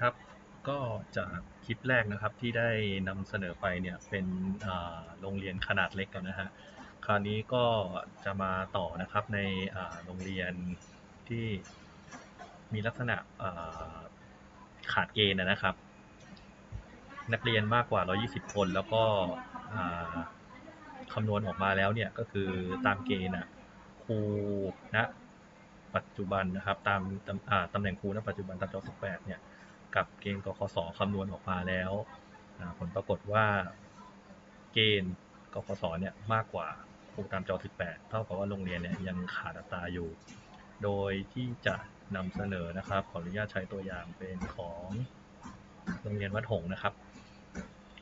ครับก็จากคลิปแรกนะครับที่ได้นำเสนอไปเนี่ยเป็นอ่าโรงเรียนขนาดเล็กกันนะฮะคราวนี้ก็จะมาต่อนะครับในอ่าโรงเรียนที่มีลักษณะอ่าขาดเกณฑ์นะครับ นักเรียนมากกว่า 120 คนแล้วก็อ่าคำนวณออกมาแล้วเนี่ยก็คือตามเกณฑ์อะครูณปัจจุบันนะครับตามตำอ่าตำแหน่งครูณปัจจุบันตามจ18เนี่ย กับเกณฑ์กคศคำนวณออกมาแล้ว ผลปรากฏว่าเกณฑ์กคศเนี่ยมากกว่าครูตามจอ 18 เท่ากับว่าโรงเรียนเนี่ยยังขาดอัตราอยู่ โดยที่จะนำเสนอนะครับ ขออนุญาตใช้ตัวอย่างเป็นของโรงเรียนวัดหงนะครับ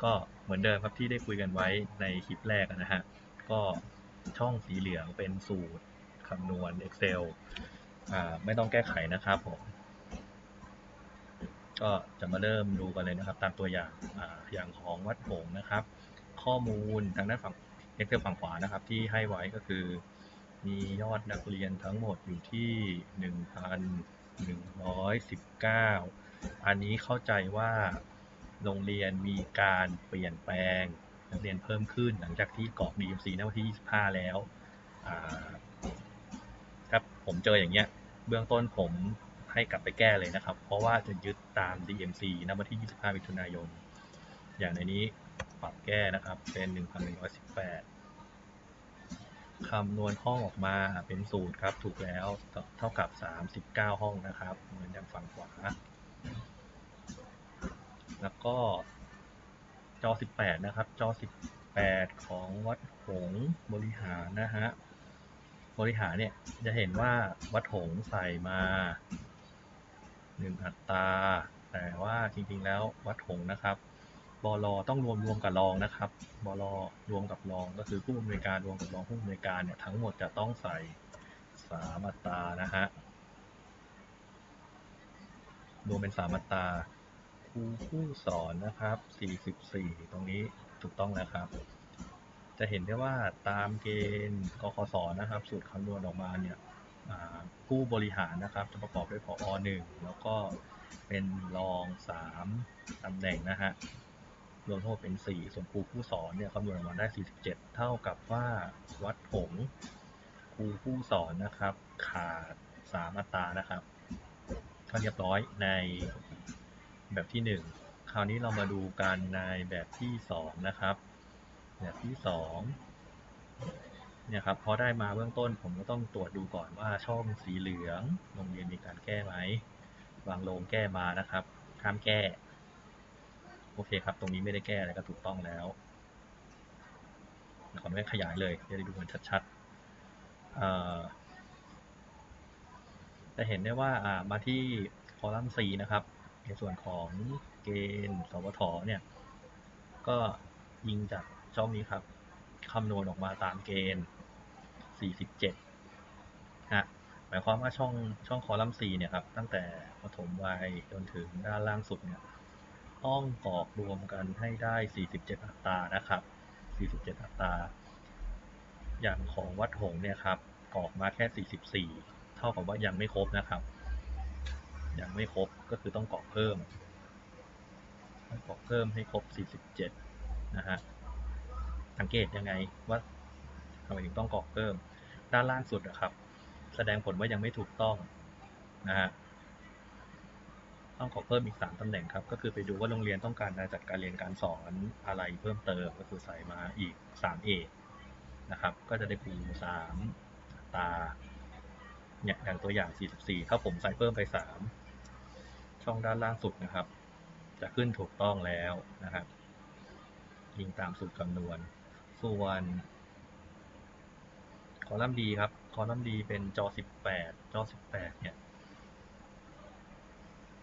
ก็เหมือนเดิมครับที่ได้คุยกันไว้ในคลิปแรกนะฮะ ก็ช่องสีเหลืองเป็นสูตรคำนวณ Excel อ่าไม่ต้องแก้ไขนะครับผม ก็จะมาเริ่มดูกันเลยนะครับ ตามตัวอย่างอ่าอย่างของวัดหงนะครับ ข้อมูลทางด้านฝั่ง Excel ฝั่งขวานะครับ ที่ให้ไว้ก็คือ มียอดนักเรียนทั้งหมดอยู่ที่ 1,119 อันนี้เข้าใจว่าโรงเรียนมีการเปลี่ยนแปลงนักเรียนเพิ่มขึ้นหลังจากที่กรอก DMC ณวันที่ 25 แล้วอ่าครับผมเจออย่างเงี้ย เบื้องต้นผม ให้กลับไปแก้เลยนะครับ เพราะว่าจะยึดตาม DMC ณวันที่ 25 มิถุนายน อย่างในนี้ปรับแก้นะครับ เป็น 1,118คำนวณห้องออกมาเป็นสูตรครับถูกแล้วเท่ากับ 39 ห้องนะครับเหมือนอย่างฝั่งขวา แล้วก็จอ 18 นะครับ จอ 18 ของวัดหงบริหารนะฮะ บริหารเนี่ยจะเห็นว่าวัดหงใส่มา 1อัตราแต่ว่าจริงๆแล้ววัดหงนะครับบลต้องรวมรวมกับรองนะครับบลรวมกับรองก็คือผู้อำนวยการรวมกับรองผู้อำนวยการเนี่ยทั้งหมดจะต้องใส่3อัตรานะฮะรวมเป็น3อัตราครูผู้สอนนะครับ 44 ตรงนี้ถูกต้องแล้วครับ จะเห็นได้ว่าตามเกณฑ์กคศนะครับ สูตรคำนวณออกมาเนี่ย ผู้บริหารนะครับ จะประกอบด้วยพอ1แล้วก็เป็นรอง3ตำแหน่งนะฮะรวมทั้งหมดเป็น 4 ส่วนครูผู้สอนเนี่ยคำนวณออกมาได้ 47 เท่ากับว่าวัดหงครูผู้สอนนะครับ ขาด3อัตรานะครับก็เรียบร้อยในแบบที่ 1 คราวนี้เรามาดูกันในแบบที่ 2 นะครับ แบบที่ 2 เนี่ยครับพอได้มาเบื้องต้นผมก็ต้องตรวจดูก่อนว่าช่องสีเหลืองโรงเรียนมีการแก้ไหมวางลงแก้มานะครับห้ามแก้โอเคครับ ตรงนี้ไม่ได้แก้อะไรก็ถูกต้องแล้วขออนุญาตขยายเลยจะได้ดูกันชัดๆจะเห็นได้ว่าอ่ามาที่คอลัมน์ C นะครับ ในส่วนของเกณฑ์สวทเนี่ย ก็ยิงจากช่องนี้ครับ คำนวณออกมาตามเกณฑ์ 47นะหมายความว่าช่องช่องคอลัมน์ C เนี่ยครับตั้งแต่ปฐมวัยจนถึงด้านล่างสุดเนี่ยต้องกรอกรวมกันให้ได้ 47 อัตรานะครับ 47 อัตรา อย่างของวัดหงเนี่ยครับกรอกมาแค่ 44 เท่ากับว่ายังไม่ครบนะครับ ยังไม่ครบก็คือต้องกรอกเพิ่มต้องกรอกเพิ่มให้ครบ 47 นะฮะ สังเกตยังไงว่าทำไมถึงต้องกรอกเพิ่ม ด้านล่างสุดนะครับ แสดงผลว่ายังไม่ถูกต้องนะฮะต้องขอเพิ่มอีก 3ตำแหน่งครับ ก็คือไปดูว่าโรงเรียนต้องการการจัดการเรียนการสอนอะไรเพิ่มเติมก็คือใส่มาอีก3เอกนะครับ ก็จะได้ครู3ตาเนี่ยอย่างตัวอย่าง 44 ถ้าผมใส่เพิ่มไป 3 ช่องด้านล่างสุดนะครับ จะขึ้นถูกต้องแล้วนะครับยิงตามสูตรคำนวณ ส่วนคอลัมน์ D ครับ คอลัมน์ D เป็นจอ 18 จอ 18 เนี่ย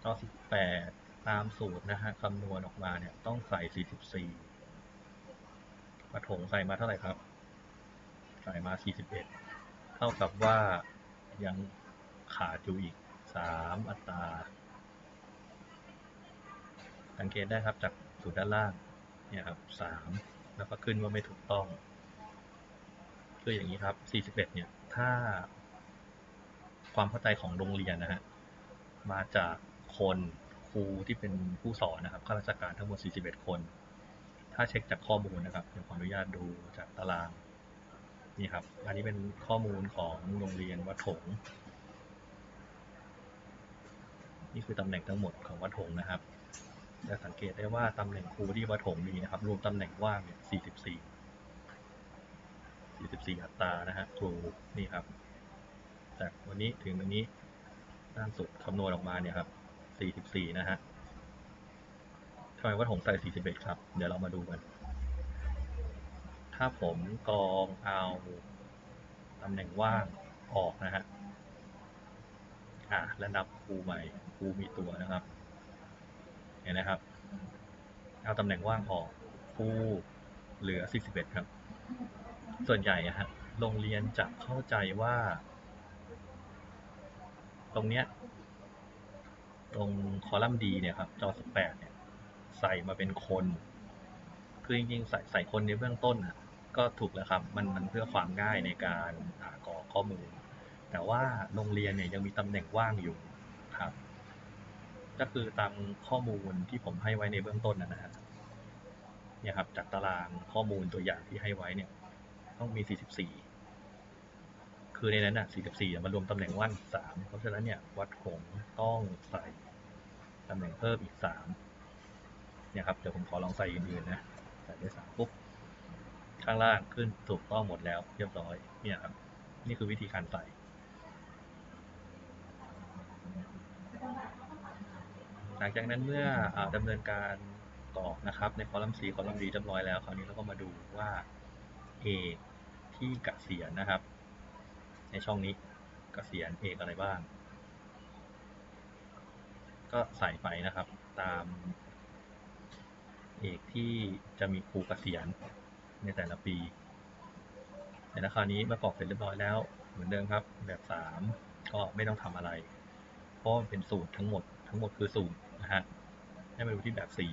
จอ 18 ตามสูตรนะฮะคำนวณออกมาเนี่ย ต้องใส่ 44ปฐมใส่มาเท่าไหร่ครับ ใส่มา 41 เท่ากับว่ายังขาดอยู่อีก 3 อัตราสังเกตได้ครับจากสูตรด้านล่าง เนี่ยครับ 3 แล้วก็ขึ้นว่าไม่ถูกต้อง คืออย่างนี้ครับ 41 เนี่ย ถ้าความเข้าใจของโรงเรียนนะฮะ มาจากคนครูที่เป็นผู้สอนนะครับ ข้าราชการทั้งหมด 41 คน ถ้าเช็คจากข้อมูลนะครับเดี๋ยวขออนุญาตดูจากตาราง นี่ครับ อันนี้เป็นข้อมูลของโรงเรียนวัดถง นี่คือตำแหน่งทั้งหมดของวัดถงนะครับ จะสังเกตได้ว่าตำแหน่งครูที่วัดถงมีนะครับ รวมตำแหน่งว่างเนี่ย44 44 อัตรานะฮะครูนี่ครับ จากวันนี้ถึงวันนี้ด้านสุดคำนวณออกมาเนี่ยครับ 44 นะฮะทำไมวัดถงใส่ 41 ครับ เดี๋ยวเรามาดูกัน ถ้าผมกรองเอาตำแหน่งว่างออกนะฮะ อ่าแล้วนับครูใหม่ครูมีตัวนะครับ เห็นนะครับ เอาตำแหน่งว่างออกครูเหลือ 41 ครับ ส่วนใหญ่ฮะโรงเรียนจะเข้าใจว่า ตรงเนี้ย ตรงคอลัมน์ดีเนี่ยครับ จอ 18 เนี่ย ใส่มาเป็นคน คือจริงๆใส่ใส่คนในเบื้องต้นอะก็ถูกแล้วครับ มันมันเพื่อความง่ายในการหากรอข้อมูล แต่ว่าโรงเรียนเนี่ยยังมีตำแหน่งว่างอยู่ครับ ก็คือตามข้อมูลที่ผมให้ไว้ในเบื้องต้นนะฮะเนี่ยครับจากตารางข้อมูลตัวอย่างที่ให้ไว้เนี่ยต้องมี 44 คือในนั้นอะ 44 มันรวมตำแหน่งว่าง3เพราะฉะนั้นเนี่ยวัดหงต้องใส่ตำแหน่งเพิ่มอีก 3 เนี่ยครับเดี๋ยวผมขอลองใส่อื่นๆนะใส่ได้3ปุ๊บข้างล่างขึ้นถูกต้องหมดแล้วเรียบร้อยเนี่ยครับนี่คือวิธีการใส่ หลังจากนั้นเมื่ออดำเนินการกรอกนะครับในคอลัมน์ C คอลัมน์ D เรียบร้อยแล้วคราวนี้เราก็มาดูว่าเอกที่กเกษียณนะครับ ในช่องนี้กเกษียณเอกอะไรบ้าง ก็ใส่ไปนะครับตามเอกที่จะมีครูกเกษียณในแต่ละปีแต่ละครานี้เมื่อกรอกเสร็จเรียบร้อยแล้ว เหมือนเดิมครับ แบบสามก็ไม่ต้องทำอะไร เพราะมันเป็นสูตรทั้งหมดทั้งหมดคือสูตร นะฮะให้มาดูที่แบบสี่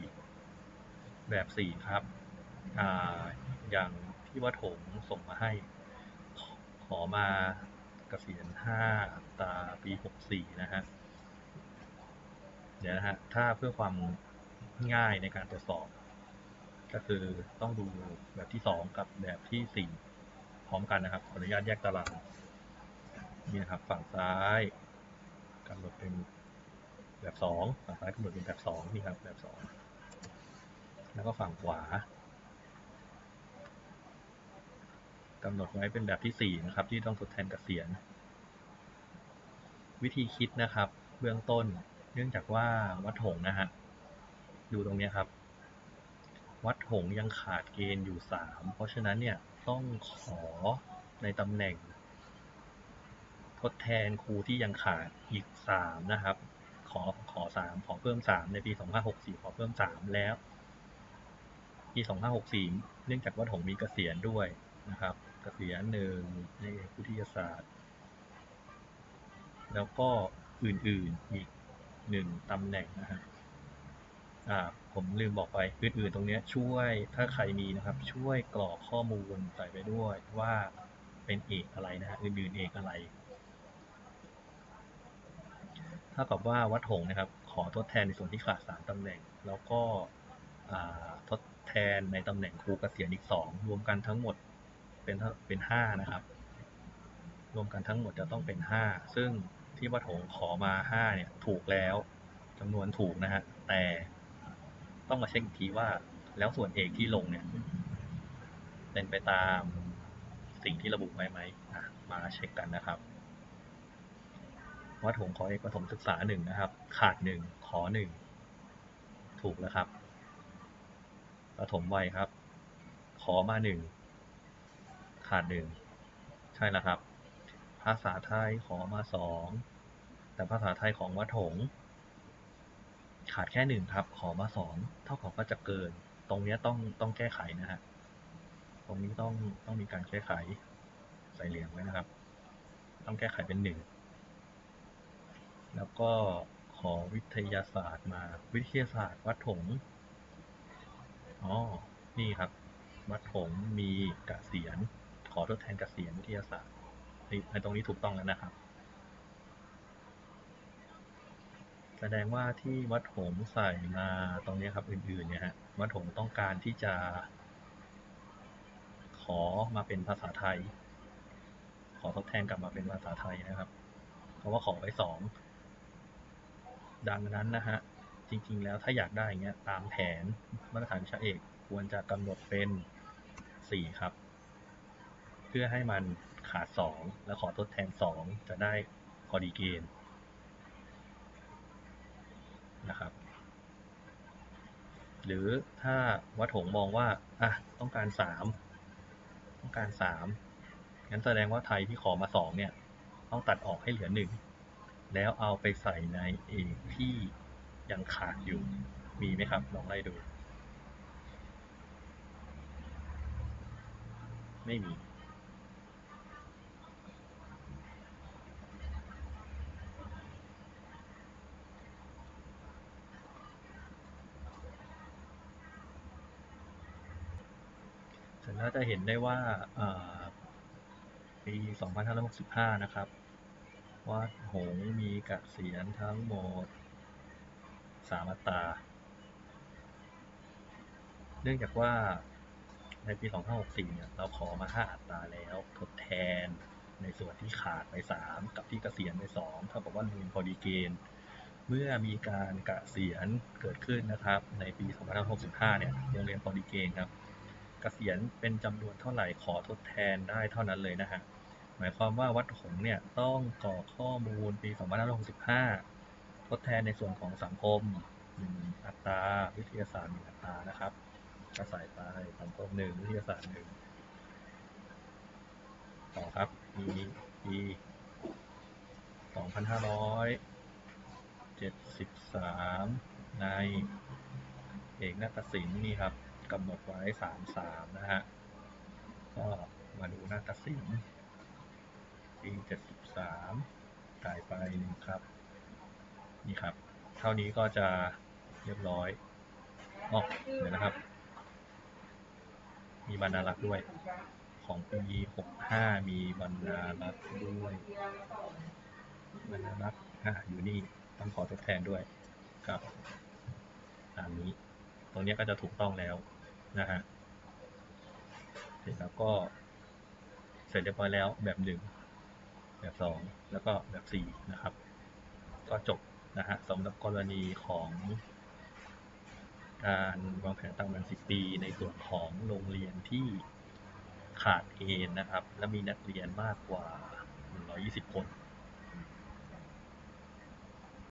แบบสี่ครับออย่างที่วัดโถงส่งมาให้ ขอมาเกษียณห้าตาปีหกสี่นะฮะ เดี๋ยวนะฮะ ถ้าเพื่อความง่ายในการตรวจสอบ ก็คือต้องดูแบบที่สองกับแบบที่สี่พร้อมกันนะครับ ขออนุญาตแยกตารางนี่นะครับ ฝั่งซ้ายกำหนดเป็น แบบสองฝั่งซ้ายกำหนดเป็นแบบสองนี่ครับแบบสองแล้วก็ฝั่งขวากำหนดไว้เป็นแบบที่สี่นะครับ ที่ต้องทดแทนเกษียณวิธีคิดนะครับ เบื้องต้น เนื่องจากว่าวัดหงนะฮะดูตรงนี้ครับ วัดหงยังขาดเกณฑ์อยู่สามเพราะฉะนั้นเนี่ยต้องขอในตำแหน่ง ทดแทนครูที่ยังขาดอีกสามนะครับ ขอขอสามขอเพิ่มสามในปีสองห้าหกสี่ขอเพิ่มสามแล้ว ปีสองห้าหกสี่เนื่องจากวัดหงส์มีเกษียณด้วยนะครับ เกษียณหนึ่งในวิทยาศาสตร์ แล้วก็อื่นๆอีกหนึ่งตำแหน่งนะฮะอ่าผมลืมบอกไปอื่นๆตรงนี้ช่วยถ้าใครมีนะครับ ช่วยกรอกข้อมูลใส่ไปด้วยว่าเป็นเอกอะไรนะฮะอื่นๆเอกอะไร ท่ากับว่าวัดหงนะครับ ขอทดแทนในส่วนที่ขาดสามตำแหน่ง แล้วก็ทดแทนในตำแหน่งครูเกษียณอีกสองรวมกันทั้งหมดเป็นเป็นห้านะครับ รวมกันทั้งหมดจะต้องเป็นห้าซึ่งที่วัดหงขอมาห้าเนี่ยถูกแล้วจำนวนถูกนะฮะแต่ต้องมาเช็คอีกทีว่าแล้วส่วนเอกที่ลงเนี่ยเป็นไปตามสิ่งที่ระบุไว้ไหมมาเช็คกันนะครับ วัดหงขอเอกประถมศึกษาหนึ่งนะครับ ขาดหนึ่งขอหนึ่งถูกแล้วครับประถมวัยครับ ขอมาหนึ่งขาดหนึ่งใช่แล้วครับ ภาษาไทยขอมาสองแต่ภาษาไทยของวัดหงขาดแค่หนึ่งครับ ขอมาสองเท่ากับว่าจะเกิน ตรงนี้ต้องต้องแก้ไขนะฮะตรงนี้ต้องต้องมีการแก้ไขใส่เหลืองไว้นะครับ ต้องแก้ไขเป็นหนึ่ง แล้วก็ขอวิทยาศาสตร์มาวิทยาศาสตร์วัดถงอ๋อนี่ครับ วัดถงมีกเกษียณขอทดแทนกเกษียณวิทยาศาสตร์ในตรงนี้ถูกต้องแล้วนะครับ แสดงว่าที่วัดหงใส่มาตรงนี้ครับอื่นๆเนี่ยฮะวัดหงต้องการที่จะ ขอมาเป็นภาษาไทย ขอทดแทนกลับมาเป็นภาษาไทยนะครับเพราะว่าขอไปสอง ดังนั้นนะฮะ จริง ๆ แล้วถ้าอยากได้อย่างเงี้ยตามแผนมาตรฐานวิชาเอกควรจะกำหนดเป็นสี่ครับ เพื่อให้มันขาดสองแล้วขอทดแทนสองจะได้พอดีเกณฑ์นะครับ หรือถ้าวัดหงมองว่าอะต้องการสามต้องการสามงั้นแสดงว่าไทยที่ขอมาสองเนี่ย ต้องตัดออกให้เหลือหนึ่ง แล้วเอาไปใส่ในเอกที่ยังขาดอยู่ มีไหมครับ ลองไล่ดู ไม่มีถึงเราจะเห็นได้ว่าอ่าปี 2565 นะครับ วัดหงส์มีเกษียณทั้งหมด3อัตราเนื่องจากว่าในปี 2564 เนี่ย เราขอมา 5 อัตราแล้ว ทดแทนในส่วนที่ขาดไป 3 กับที่กเกษียณไป2เท่ากับว่ามีพอดีเกณฑ์ เมื่อมีการกรเกษียณเกิดขึ้นนะครับ ในปี 2565 เนี่ย โรงเรียนพอดีเกณฑ์ครับกเกษียณเป็นจำนวนเท่าไหร่ขอทดแทนได้เท่านั้นเลยนะฮะ หมายความว่าวัดหงเนี่ยต้องกรอข้อมูลปี2565 ทดแทนในส่วนของสังคม1อัตราวิทยาศาสตร์1อัตรานะครับก็ใส่ไปสังคม1วิทยาศาสตร์1ต่อครับมีปี2573 ในเอกนาฏศิลป์นี่ครับกำหนดไว้ 33 นะฮะ ก็มาดูนาฏศิลป์ ปี73จ่ายไปหนึ่งครับ นี่ครับ เท่านี้ก็จะเรียบร้อยอ๋อเดี๋ยวนะครับ มีบรรณารักษ์ด้วย ของปี 65 มีบรรณารักษ์ด้วย บรรณารักษ์อะอยู่นี่ ต้องขอทดแทนด้วยครับตามนี้ ตรงเนี้ยก็จะถูกต้องแล้วนะฮะเสร็จแล้วก็เสร็จเรียบร้อยแล้วแบบหนึ่ง แบบสองแล้วก็แบบสี่นะครับ ก็จบนะฮะสำหรับกรณีของการวางแผนตามวันสิบปี ในส่วนของโรงเรียนที่ขาดเกณฑ์นะครับ และมีนักเรียนมากกว่า 120 คน